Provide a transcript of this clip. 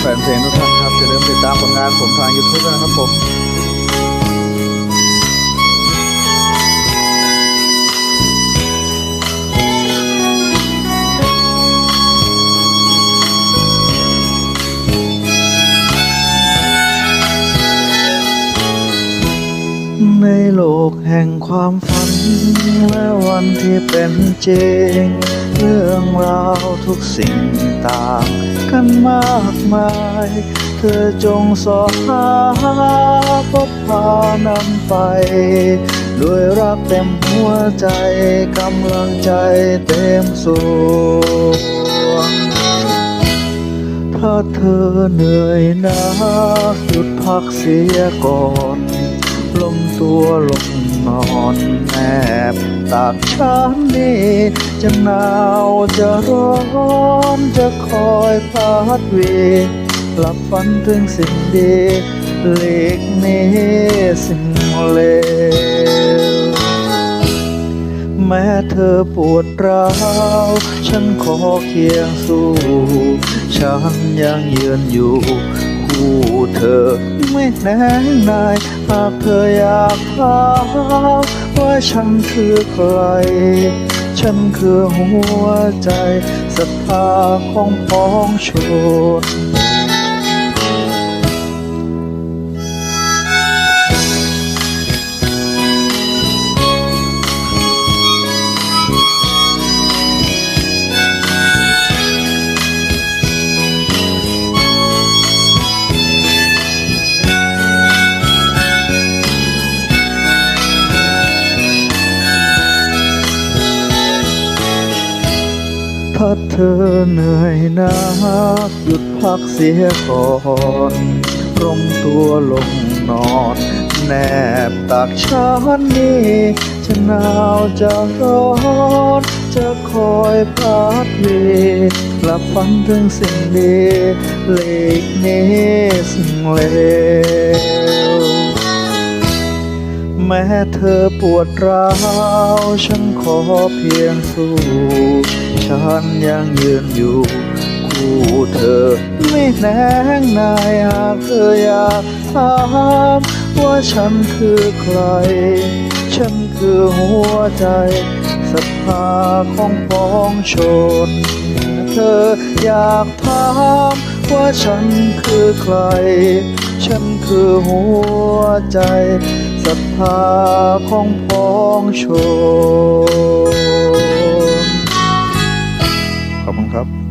แฟนเพลงทุกท่านครับอย่าลืมติดตามผลงานผมทาง YouTube นะครับผมในโลกแห่งความฝันและวันที่เป็นจริง เรื่องราวทุกสิ่งต่างกันมากมาย เธอจงสอหาพบพานำไป ด้วยรักเต็มหัวใจกำลังใจเต็มส่วงถ้าเธอเหนื่อยนักหยุดพักเสียก่อนลงตัวลงนอนแนบ ตากฉันนี้จะหนาวจะร้อนจะคอยพัดเวหลับฝันถึงสิ่งดีหลีกนี้สิ่งเลวแม้เธอปวดร้าวฉันขอเคียงสู้ ฉันยังยืนอยู่คู่เธอไม่แน่นายหากเธออยากถามว่า ฉันคือใคร ฉันคือหัวใจศรัทธาของพ้องชน ถ้าเธอเหนื่อยนักหยุดพักเสียก่อนลงตัวลงนอนแนบตักฉันนี้จะหนาวจะร้อนจะคอยพัดเวกลับฝันถึงสิ่งดีเล็กเนสิ่งเลว แม้เธอปวดร้าวฉันขอเพียงสู้ ฉันยังยืนอยู่ คู่เธอไม่แน่งนายหากเธออยากถามว่าฉันคือใคร ฉันคือหัวใจศรัทธาของพ้องชน เธออยากถามว่าฉันคือใคร ฉันคือหัวใจ ศรัทธาของพ้องชนขอบคุณครับ